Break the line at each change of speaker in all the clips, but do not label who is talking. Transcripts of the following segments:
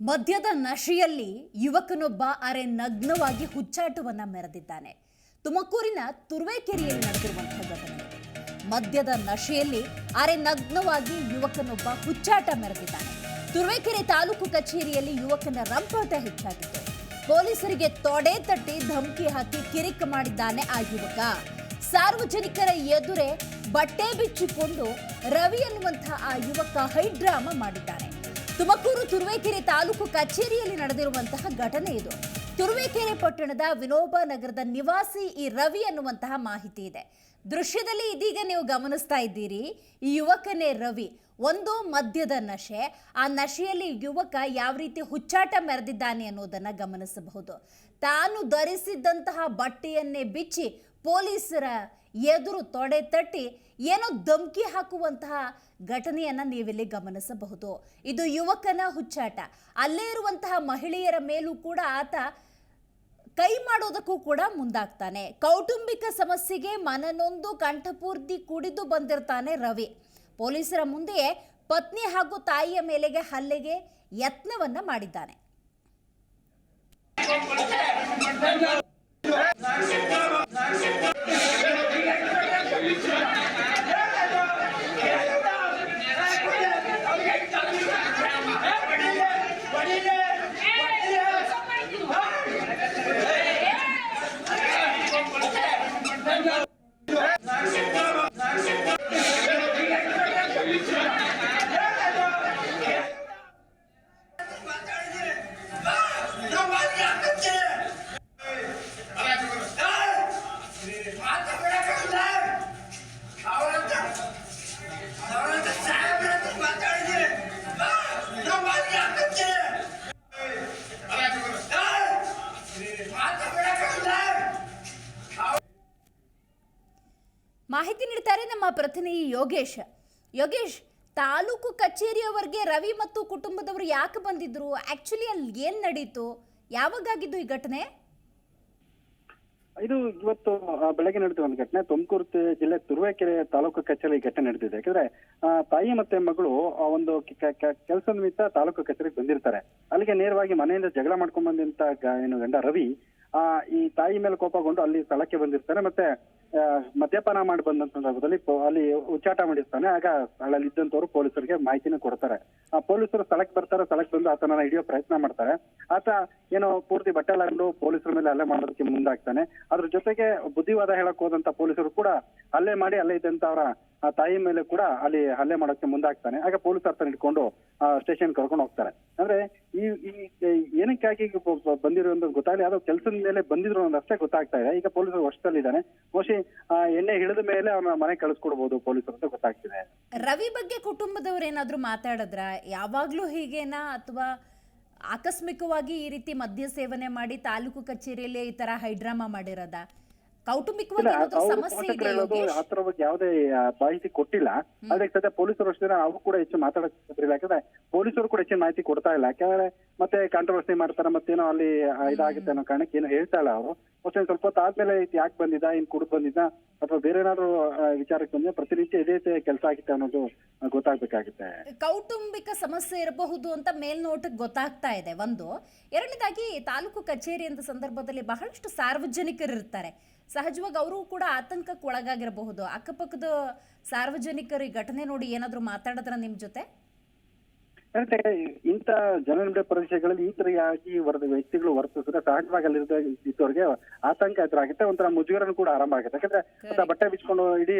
ಮದ್ಯದ ನಶೆಯಲ್ಲಿ ಯುವಕನೊಬ್ಬ ಅರೆ ನಗ್ನವಾಗಿ ಹುಚ್ಚಾಟವನ್ನ ಮೆರೆದಿದ್ದಾನೆ. ತುಮಕೂರಿನ ತುರುವೇಕೆರೆಯಲ್ಲಿ ನಡೆದಿರುವಂತಹ ಘಟನೆ. ಮದ್ಯದ ನಶೆಯಲ್ಲಿ ಅರೆ ನಗ್ನವಾಗಿ ಯುವಕನೊಬ್ಬ ಹುಚ್ಚಾಟ ಮೆರೆದಿದ್ದಾನೆ. ತುರುವೇಕೆರೆ ತಾಲೂಕು ಕಚೇರಿಯಲ್ಲಿ ಯುವಕನ ರಂಪಾಟ ಹೆಚ್ಚಾಗಿತ್ತು. ಪೊಲೀಸರಿಗೆ ತೊಡೆ ತಟ್ಟಿ ಧಮಕಿ ಹಾಕಿ ಕಿರಿಕ್ ಮಾಡಿದ್ದಾನೆ ಆ ಯುವಕ. ಸಾರ್ವಜನಿಕರ ಎದುರೇ ಬಟ್ಟೆ ಬಿಚ್ಚಿಕೊಂಡು ರವಿ ಅನ್ನುವಂತಹ ಆ ಯುವಕ ಹೈಡ್ರಾಮಾ ಮಾಡಿದ್ದಾನೆ. ತುಮಕೂರು ತುರುವೇಕೆರೆ ತಾಲೂಕು ಕಚೇರಿಯಲ್ಲಿ ನಡೆದಿರುವಂತಹ ಘಟನೆ ಇದು. ತುರುವೇಕೆರೆ ಪಟ್ಟಣದ ವಿನೋಬ ನಗರದ ನಿವಾಸಿ ಈ ರವಿ ಅನ್ನುವಂತಹ ಮಾಹಿತಿ ಇದೆ. ದೃಶ್ಯದಲ್ಲಿ ಇದೀಗ ನೀವು ಗಮನಿಸ್ತಾ ಇದ್ದೀರಿ, ಈ ಯುವಕನೇ ರವಿ. ಒಂದು ಮದ್ಯದ ನಶೆ, ಆ ನಶೆಯಲ್ಲಿ ಯುವಕ ಯಾವ ರೀತಿ ಹುಚ್ಚಾಟ ಮೆರೆದಿದ್ದಾನೆ ಅನ್ನೋದನ್ನು ಗಮನಿಸಬಹುದು. ತಾನು ಧರಿಸಿದ್ದಂತಹ ಬಟ್ಟೆಯನ್ನೇ ಬಿಚ್ಚಿ ಪೊಲೀಸರ ಎದುರು ತೊಡೆ ತಟ್ಟಿ ಏನೋ ಧಮ್ಕಿ ಹಾಕುವಂತಹ ಘಟನೆಯನ್ನ ನೀವಿಲ್ಲಿ ಗಮನಿಸಬಹುದು. ಇದು ಯುವಕನ ಹುಚ್ಚಾಟ. ಅಲ್ಲೇ ಇರುವಂತಹ ಮಹಿಳೆಯರ ಮೇಲೂ ಕೂಡ ಆತ ಕೈ ಮಾಡೋದಕ್ಕೂ ಕೂಡ ಮುಂದಾಗ್ತಾನೆ. ಕೌಟುಂಬಿಕ ಸಮಸ್ಯೆಗೆ ಮನನೊಂದು, ಕಂಠಪೂರ್ತಿ ಕುಡಿದು ಬಂದಿರ್ತಾನೆ ರವಿ. ಪೊಲೀಸರ ಮುಂದೆಯೇ ಪತ್ನಿ ಹಾಗೂ ತಾಯಿಯ ಮೇಲೆಗೆ ಹಲ್ಲೆಗೆ ಯತ್ನವನ್ನ ಮಾಡಿದ್ದಾನೆ. Наші ಮಾಹಿತಿ ನೀಡ್ತಾರೆ ನಮ್ಮ ಪ್ರತಿನಿಧಿ ಯೋಗೇಶ್. ಯೋಗೇಶ್, ತಾಲೂಕು ಕಚೇರಿಯವರೆಗೆ ರವಿ ಮತ್ತು ಕುಟುಂಬದವರು ಯಾಕೆ ಬಂದಿದ್ರು? ಆಕ್ಚುಲಿ ಅಲ್ಲಿ ಏನ್ ನಡೀತು? ಯಾವಾಗಾಗಿದ್ದು ಈ ಘಟನೆ?
ಇದು ಇವತ್ತು ಬೆಳಗ್ಗೆ ನಡೆದ ಒಂದು ಘಟನೆ. ತುಮಕೂರು ಜಿಲ್ಲೆ ತುರುವೇಕೆರೆ ತಾಲೂಕು ಕಚೇರಿ ಈ ಘಟನೆ ನಡೆದಿದೆ. ಯಾಕಂದ್ರೆ ತಾಯಿ ಮತ್ತೆ ಮಗಳು, ಆ, ಒಂದು ಕೆಲಸ ನಿಮಿತ್ತ ತಾಲೂಕು ಕಚೇರಿಗೆ ಬಂದಿರ್ತಾರೆ. ಅಲ್ಲಿಗೆ ನೇರವಾಗಿ ಮನೆಯಿಂದ ಜಗಳ ಮಾಡ್ಕೊಂಡ್ ಬಂದಂತ ಏನು ಗಂಡ ರವಿ ಈ ತಾಯಿ ಮೇಲೆ ಕೋಪಗೊಂಡು ಅಲ್ಲಿ ಸ್ಥಳಕ್ಕೆ ಬಂದಿರ್ತಾನೆ ಮತ್ತೆ ಆ, ಮದ್ಯಪಾನ ಮಾಡಿ ಬಂದಂತ ಸಂದರ್ಭದಲ್ಲಿ ಅಲ್ಲಿ ಉಚ್ಚಾಟ ಮಾಡಿರ್ತಾನೆ. ಆಗ ಅಲ್ಲಿ ಇದ್ದಂತವ್ರು ಪೊಲೀಸರಿಗೆ ಮಾಹಿತಿನ ಕೊಡ್ತಾರೆ. ಆ ಪೊಲೀಸರು ಸ್ಥಳಕ್ಕೆ ಬರ್ತಾರೆ ಸ್ಥಳಕ್ಕೆ ಬಂದು ಆತನನ್ನ ಹಿಡಿಯೋ ಪ್ರಯತ್ನ ಮಾಡ್ತಾರೆ. ಆತ ಏನೋ ಪೂರ್ತಿ ಬಟ್ಟೆ ಹಾಕೊಂಡು ಪೊಲೀಸರ ಮೇಲೆ ಅಲ್ಲೇ ಮಾಡೋದಕ್ಕೆ ಮುಂದಾಗ್ತಾನೆ. ಅದ್ರ ಜೊತೆಗೆ ಬುದ್ಧಿವಾದ ಹೇಳಕ್ ಹೋದಂತ ಪೊಲೀಸರು ಕೂಡ ಅಲ್ಲೇ ಮಾಡಿ ಅಲ್ಲೇ ಇದ್ದಂತ ಅವರ ಆ ತಾಯಿ ಮೇಲೆ ಕೂಡ ಅಲ್ಲಿ ಹಲ್ಲೆ ಮಾಡೋಕ್ಕೆ ಮುಂದಾಗ್ತಾನೆ. ಆಗ ಪೊಲೀಸ್ ಅರ್ಥ ಹಿಡ್ಕೊಂಡು ಸ್ಟೇಷನ್ ಕರ್ಕೊಂಡು ಹೋಗ್ತಾರೆ. ಅಂದ್ರೆ ಈ ಈ ಏನಕ್ಕಾಗಿ ಬಂದಿರೋ ಅಂತ ಗೊತ್ತಾಗಲಿ ಯಾವ್ದೋ ಕೆಲಸದ ಮೇಲೆ ಬಂದಿದ್ರು ಅನ್ನೋದು ಅಷ್ಟೇ ಗೊತ್ತಾಗ್ತಾ ಇದೆ. ಈಗ ಪೊಲೀಸರು ವಶದಲ್ಲಿದ್ದಾನೆ. ಮೋಸ್ಟ್ಲಿ ಎಣ್ಣೆ ಹಿಡಿದ ಮೇಲೆ ಅವನ ಮನೆ ಕಳಿಸ್ಕೊಡ್ಬೋದು ಪೊಲೀಸರು ಅಂತ ಗೊತ್ತಾಗ್ತಿದೆ.
ರವಿ ಬಗ್ಗೆ ಕುಟುಂಬದವ್ರು ಏನಾದ್ರೂ ಮಾತಾಡಿದ್ರ? ಯಾವಾಗ್ಲೂ ಹೀಗೇನಾ? ಅಥವಾ ಆಕಸ್ಮಿಕವಾಗಿ ಈ ರೀತಿ ಮದ್ಯ ಸೇವನೆ ಮಾಡಿ ತಾಲೂಕು ಕಚೇರಿಯಲ್ಲಿ ಈ ತರ ಹೈಡ್ರಾಮಾ ಮಾಡಿರೋದ? ಕೌಟುಂಬಿಕವಾಗಿ ಸಮಸ್ಯೆ
ಆತರ ಬಗ್ಗೆ ಯಾವುದೇ ಮಾಹಿತಿ ಕೊಟ್ಟಿಲ್ಲ. ಆದ್ರೆ ಸದ್ಯ ಪೊಲೀಸರು ಅಷ್ಟೇ ಅವ್ರು ಕೂಡ ಹೆಚ್ಚು ಮಾತಾಡಕ್ ಸಾಧ್ಯವಿಲ್ಲ. ಯಾಕಂದ್ರೆ ಪೊಲೀಸರು ಕೂಡ ಹೆಚ್ಚಿನ ಮಾಹಿತಿ ಕೊಡ್ತಾ ಇಲ್ಲ. ಯಾಕಂದ್ರೆ ಮತ್ತೆ ಕಾಂಟ್ರವರ್ಸಿ ಮಾಡ್ತಾರೆ ಮತ್ತೇನೋ ಅಲ್ಲಿ ಇದಾಗುತ್ತೆ ಅನ್ನೋ ಕಾರಣಕ್ಕೆ ಏನು ಹೇಳ್ತಾ ಇಲ್ಲ ಅವರು. ಮತ್ತೆ ಸ್ವಲ್ಪ ಹೊತ್ತು ಆದ್ಮೇಲೆ ಯಾಕೆ ಬಂದಿದ್ದ ಇನ್ ಕುಡಿದು ಬಂದಿದ್ದ ಅಥವಾ ಬೇರೆ ಏನಾದ್ರು ವಿಚಾರಕ್ಕೆ ಬಂದ್ರೆ ಪ್ರತಿನಿತ್ಯ ಇದೇ ಕೆಲಸ ಆಗುತ್ತೆ ಅನ್ನೋದು ಗೊತ್ತಾಗ್ಬೇಕಾಗುತ್ತೆ.
ಕೌಟುಂಬಿಕ ಸಮಸ್ಯೆ ಇರಬಹುದು ಅಂತ ಮೇಲ್ನೋಟಕ್ಕೆ ಗೊತ್ತಾಗ್ತಾ ಇದೆ. ಒಂದು. ಎರಡನೇದಾಗಿ ತಾಲೂಕು ಕಚೇರಿ ಅಂತ ಸಂದರ್ಭದಲ್ಲಿ ಬಹಳಷ್ಟು ಸಾರ್ವಜನಿಕರು ಇರ್ತಾರೆ ಸಹಜವಾಗಿ ಅವರು ಕೂಡ ಆತಂಕಕ್ಕೆ ಒಳಗಾಗಿರಬಹುದು. ಅಕ್ಕಪಕ್ಕದ ಸಾರ್ವಜನಿಕರು ಈ ಘಟನೆ ನೋಡಿ ಏನಾದರೂ ಮಾತಾಡಿದ್ರ ನಿಮ್ಮ ಜೊತೆ?
ಅಂದ್ರೆ ಇಂಥ ಜನನಿಬಿಡ ಪ್ರದೇಶಗಳಲ್ಲಿ ಈ ತರವಾಗಿ ವರದ ವ್ಯಕ್ತಿಗಳು ವರ್ತಿಸಿದ್ರೆ ಸಹಜವಾಗಿ ಅಲ್ಲಿ ಇದ್ದವ್ರಿಗೆ ಆತಂಕ ಎದುರಾಗುತ್ತೆ. ಒಂಥರ ಮುಜುಗರನು ಕೂಡ ಆರಂಭ ಆಗುತ್ತೆ. ಯಾಕಂದ್ರೆ ಬಟ್ಟೆ ಬಿಚ್ಕೊಂಡು ಇಡೀ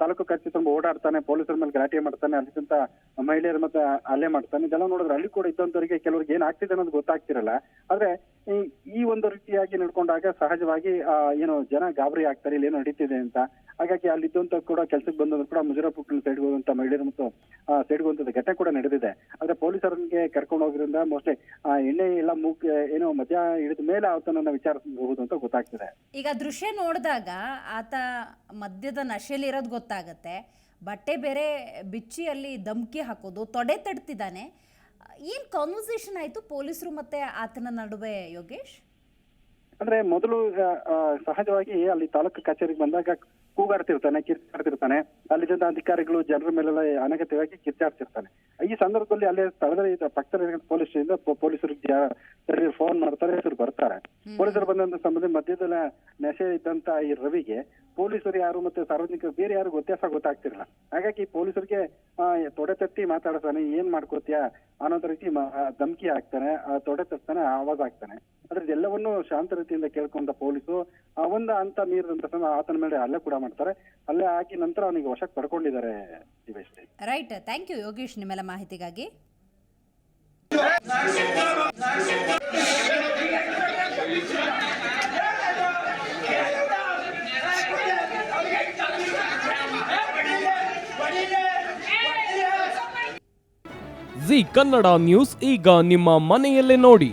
ತಾಲೂಕು ಕಚ್ಚಿ ತುಂಬ ಓಡಾಡ್ತಾನೆ ಪೊಲೀಸರ ಮೇಲೆ ಗಲಾಟೆ ಮಾಡ್ತಾನೆ ಅಲ್ಲಿದ್ದಂತ ಮಹಿಳೆಯರು ಮತ್ತೆ ಅಲ್ಲೇ ಮಾಡ್ತಾನೆ ಇದೆಲ್ಲ ನೋಡಿದ್ರೆ ಅಲ್ಲಿ ಕೂಡ ಇದ್ದಂತವರಿಗೆ ಕೆಲವರಿಗೆ ಏನ್ ಆಗ್ತಿದೆ ಅನ್ನೋದು ಗೊತ್ತಾಗ್ತಿರಲ್ಲ. ಆದ್ರೆ ಈ ಒಂದು ರೀತಿಯಾಗಿ ನಡ್ಕೊಂಡಾಗ ಸಹಜವಾಗಿ ಆ, ಏನು ಜನ ಗಾಬರಿ ಆಗ್ತಾರೆ ಇಲ್ಲಿ ಏನೋ ನಡೀತಿದೆ ಅಂತ. ಹಾಗಾಗಿ ಅಲ್ಲಿದ್ದಂತ ಕೂಡ ಕೆಲಸಕ್ಕೆ ಬಂದವರು ಕೂಡ ಮುಜರಾ ಪುಟ್ಟಣ ಸೈಡ್ ಹೋಗುವಂತ ಮಹಿಳೆಯರು ಮತ್ತು ಸೈಡ್ ಹೋಗುವಂತ ಘಟನೆ ಕೂಡ ನಡೆದಿದೆ. ಆದ್ರೆ ಪೊಲೀಸರಿಗೆ ಕರ್ಕೊಂಡು ಹೋಗಿರೋದ್ರಿಂದ ಮೋಸ್ಟ್ಲಿ ಎಣ್ಣೆ ಎಲ್ಲ ಮೂಗ್ ಏನೋ ಮಧ್ಯ ಹಿಡಿದ ಮೇಲೆ ಆತನನ್ನ ವಿಚಾರಿಸಬಹುದು ಅಂತ ಗೊತ್ತಾಗ್ತದೆ.
ಈಗ ದೃಶ್ಯ ನೋಡಿದಾಗ ಆತ ಮದ್ಯದ ನಶೆಯಲ್ಲಿ ಇರೋದು ಗೊತ್ತಾಗತ್ತೆ. ಬಟ್ಟೆ ಬೇರೆ ಬಿಚ್ಚಿ ಅಲ್ಲಿ ಧಮ್ಕಿ ಹಾಕೋದು, ತೊಡೆ ತಡ್ತಿದ್ದಾನೆ. ಏನ್ ಕಾನ್ವರ್ಸೇಷನ್ ಆಯಿತು ಪೊಲೀಸರು ಮತ್ತೆ ಆತನ ನಡುವೆ ಯೋಗೇಶ್?
ಅಂದ್ರೆ ಮೊದಲು ಸಹಜವಾಗಿ ಅಲ್ಲಿ ತಾಲೂಕು ಕಚೇರಿಗೆ ಬಂದಾಗ ಕೂಗಾಡ್ತಿರ್ತಾನೆ ಕಿರ್ಚಾಡ್ತಿರ್ತಾನೆ. ಅಲ್ಲಿದ್ದ ಅಧಿಕಾರಿಗಳು ಜನರ ಮೇಲೆಲ್ಲ ಅನಗತ್ಯವಾಗಿ ಕಿರ್ಚಾಡ್ತಿರ್ತಾನೆ. ಈ ಸಂದರ್ಭದಲ್ಲಿ ಅಲ್ಲಿ ಸ್ಥಳದಲ್ಲಿ ಪಕ್ಕದಲ್ಲಿ ಪಕ್ಕದ ಪೊಲೀಸ್ ಇಂದ ಪೊಲೀಸರಿಗೆ ಫೋನ್ ಮಾಡ್ತಾರೆ ಹೆಸರು ಬರ್ತಾರೆ. ಪೊಲೀಸರು ಬಂದಂತ ಸಂಬಂಧ ಮಧ್ಯದಲ್ಲ ನೆಶೆ ಇದ್ದಂತ ಈ ರವಿಗೆ ಪೊಲೀಸರು ಯಾರು ಮತ್ತೆ ಸಾರ್ವಜನಿಕರು ಬೇರೆ ಯಾರು ವ್ಯತ್ಯಾಸ ಗೊತ್ತಾಗ್ತಿರಲ್ಲ. ಹಾಗಾಗಿ ಪೊಲೀಸರಿಗೆ ತೊಡೆ ತಟ್ಟಿ ಮಾತಾಡ್ತಾನೆ ಏನ್ ಮಾಡ್ಕೋತೀಯ ಅನ್ನೋದ್ ರೀತಿ ಧಮಕಿ ಹಾಕ್ತಾನೆ ಆ, ತೊಡೆ ತಟ್ತಾನೆ ಆವಾಜ್ ಹಾಕ್ತಾನೆ. ಅದ್ರದ್ದೆಲ್ಲವನ್ನು ಎಲ್ಲವನ್ನೂ ಶಾಂತ ರೀತಿಯಿಂದ ಕೇಳ್ಕೊಂಡ ಪೊಲೀಸು ಆ ಒಂದು ಅಂತ ಮೀರಿದಂತ ಆತನ ಮೇಲೆ ಅಲ್ಲೇ ಕೂಡ ಮಾಡ್ತಾರೆ. ಅಲ್ಲೇ ಹಾಕಿ ನಂತರ ಅವನಿಗೆ ವಶಕ್ಕೆ ಪಡ್ಕೊಂಡಿದ್ದಾರೆ
ರೈಟ್. ಥ್ಯಾಂಕ್ ಯು ಯೋಗೇಶ್ ನಿಮ್ಮೆಲ್ಲ ಮಾಹಿತಿಗಾಗಿ.
ಜಿ ಕನ್ನಡ ನ್ಯೂಸ್ ಈಗ ನಿಮ್ಮ ಮನೆಯಲ್ಲೇ ನೋಡಿ.